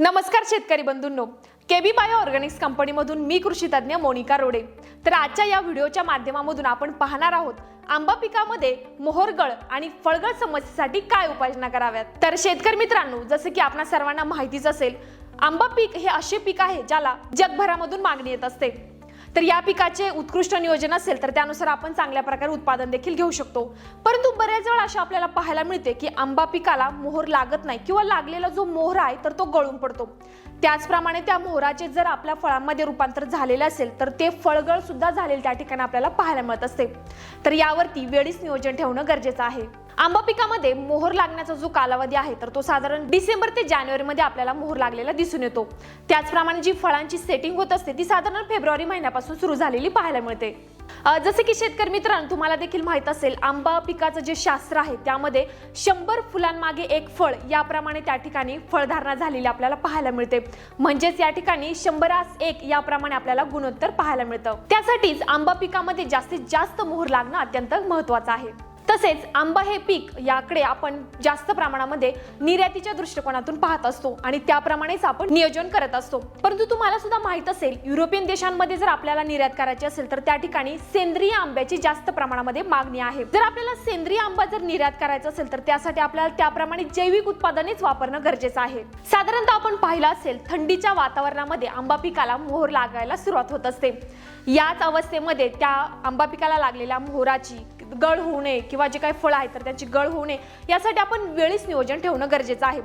नमस्कार शेतकरी बंधूंनो. केबी बायो ऑर्गॅनिक्स कंपनीमधून मी कृषी तज्ज्ञ मोनिका रोडे. तर आजच्या या व्हिडिओच्या माध्यमामधून आपण पाहणार आहोत आंबा पिकामध्ये मोहरगळ आणि फळगळ समस्येसाठी काय उपाययोजना कराव्यात? तर शेतकरी मित्रांनो जसं की आपणा सर्वांना माहितीच असेल आंबा पीक हे असे पीक आहे ज्याला जगभरामधून मागणी येत असते. तर या पिकाचे उत्कृष्ट नियोजन असेल तर त्यानुसार आपण चांगल्या प्रकारे उत्पादन देखील घेऊ शकतो. परंतु बऱ्याच वेळा अशा आपल्याला पाहायला मिळते की आंबा पिकाला मोहर लागत नाही किंवा लागलेला जो मोहर आहे तर तो गळून पडतो. त्याचप्रमाणे त्या मोहराचे जर आपल्या फळांमध्ये रूपांतर झालेले असेल तर ते फळगळ सुद्धा झालेलं त्या ठिकाणी आपल्याला पाहायला मिळत असते. तर यावरती वेळीच नियोजन ठेवणं गरजेचं आहे. आंबा पिकामध्ये मोहर लागण्याचा जो कालावधी आहे तर तो साधारण डिसेंबर ते जानेवारीमध्ये आपल्याला मोहर लागलेला दिसून येतो. त्याचप्रमाणे जी फळांची सेटिंग होत असते ती साधारण फेब्रुवारी महिन्यापासून सुरू झालेली पाहायला मिळते. जसे की शेतकरी मित्रांनो तुम्हाला देखील माहीत असेल आंबा पिकाचं जे शास्त्र आहे त्यामध्ये शंभर फुलांमागे एक फळ याप्रमाणे त्या ठिकाणी फळधारणा झालेली आपल्याला पाहायला मिळते. म्हणजेच या ठिकाणी शंभरास एक याप्रमाणे आपल्याला गुणोत्तर पाहायला मिळतं. त्यासाठीच आंबा पिकामध्ये जास्तीत जास्त मोहर लागणं अत्यंत महत्वाचं आहे. तसेच आंबा हे पीक याकडे आपण जास्त प्रमाणामध्ये निर्यातीच्या दृष्टिकोनातून पाहत असतो आणि त्याप्रमाणेच आपण नियोजन करत असतो. परंतु तुम्हाला सुद्धा माहीत असेल युरोपियन देशांमध्ये जर आपल्याला निर्यात करायची असेल तर त्या ठिकाणी सेंद्रिय आंब्याची जास्त प्रमाणामध्ये मागणी आहे. जर आपल्याला सेंद्रिय आंबा जर निर्यात करायचा असेल तर त्यासाठी आपल्याला त्याप्रमाणे जैविक उत्पादनेच वापरणं गरजेचं आहे. साधारणतः आपण पाहिलं असेल थंडीच्या वातावरणामध्ये आंबा पिकाला मोहर लागायला सुरुवात होत असते. याच अवस्थेमध्ये त्या आंबा पिकाला लागलेल्या मोहराची गळ होऊ नये किंवा जे काही फळं आहेत तर त्यांची गळ होऊ नये यासाठी आपण वेळीच नियोजन ठेवणं गरजेचं आहे.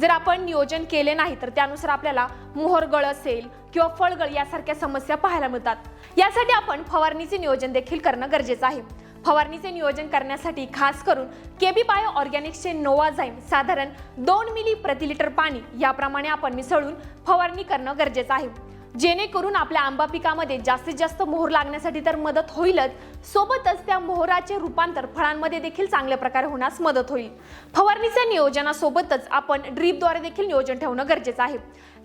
जर आपण नियोजन केले नाही तर त्यानुसार आपल्याला मोहरगळ असेल किंवा फळगळ यासारख्या समस्या पाहायला मिळतात. यासाठी आपण फवारणीचे नियोजन देखील करणं गरजेचं आहे. फवारणीचे नियोजन करण्यासाठी खास करून केबी बायो ऑर्गॅनिक्सचे नोवाझाईम साधारण दोन मिली प्रति लिटर पाणी याप्रमाणे आपण मिसळून फवारणी करणं गरजेचं आहे. जेणेकरून आपल्या आंबा पिकामध्ये जास्तीत जास्त मोहर लागण्यासाठी तर मदत होईलच. सोबतच त्या मोहराचे रूपांतर फळांमध्ये देखील चांगल्या प्रकारे होण्यास मदत होईल. फवारणीच्या नियोजनासोबतच आपण ड्रीपद्वारे देखील नियोजन ठेवणं गरजेचं आहे.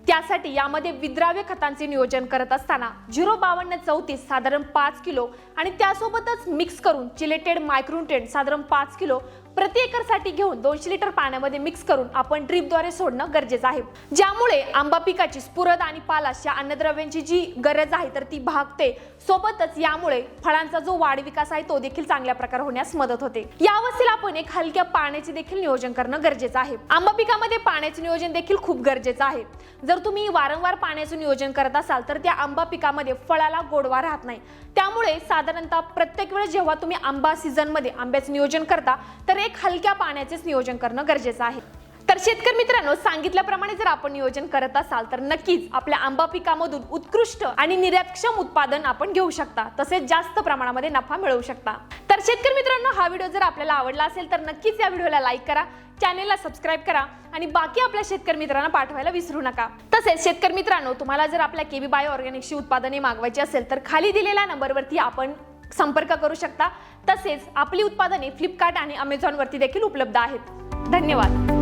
त्यासाठी यामध्ये विद्राव्य खतांचे नियोजन करत असताना झिरो बावन्न चौतीस साधारण पाच किलो आणि त्यासोबतच मिक्स करून चिलेटेड मायक्रोन्युट्रेंट साधारण पाच किलो प्रति एकरसाठी घेऊन दोनशे लिटर पाण्यामध्ये मिक्स करून आपण ड्रीपद्वारे सोडणं गरजेचं आहे. ज्यामुळे आंबा पिकाची स्फुरद आणि पालाश या अन्नद्रव्यांची जी गरज आहे तर ती भागते. सोबतच यामुळे फळांचा जो वाढ विकास आहे तो देखील चांगल्या प्रकारे होण्यास मदत होते. या अवस्थेला आपण एक हलक्या पाण्याचे देखील नियोजन करणं गरजेचं आहे. आंबा पिकामध्ये पाण्याचे नियोजन देखील खूप गरजेचं आहे. जर तुम्ही वारंवार पाण्याचं नियोजन करत असाल तर त्या आंबा पिकामध्ये फळाला गोडवा राहत नाही. त्यामुळे साधारणतः प्रत्येक वेळेस जेव्हा तुम्ही आंबा सीझनमध्ये आंब्याचं नियोजन करता तर एक हलक्या पाण्याचेच नियोजन करणं गरजेचं आहे. तर शेतकरी मित्रांनो सांगितल्याप्रमाणे जर आपण नियोजन करत असाल तर नक्कीच आपल्या आंबा पिकामधून उत्कृष्ट आणि निर्यातक्षम उत्पादन आपण घेऊ शकता. तसेच जास्त प्रमाणामध्ये नफा मिळवू शकता. तर शेतकरी मित्रांनो हा व्हिडिओ जर आपल्याला आवडला असेल तर नक्कीच या व्हिडिओला लाईक करा चॅनेलला सबस्क्राईब करा आणि बाकी आपल्या शेतकरी मित्रांना पाठवायला विसरू नका. तसेच शेतकरी मित्रांनो तुम्हाला जर आपल्या केबी बायो ऑर्गॅनिकची उत्पादने मागवायची असेल तर खाली दिलेल्या नंबरवरती आपण संपर्क करू शकता. तसेच आपली उत्पादने फ्लिपकार्ट आणि अमेझॉनवरती देखील उपलब्ध आहेत. धन्यवाद.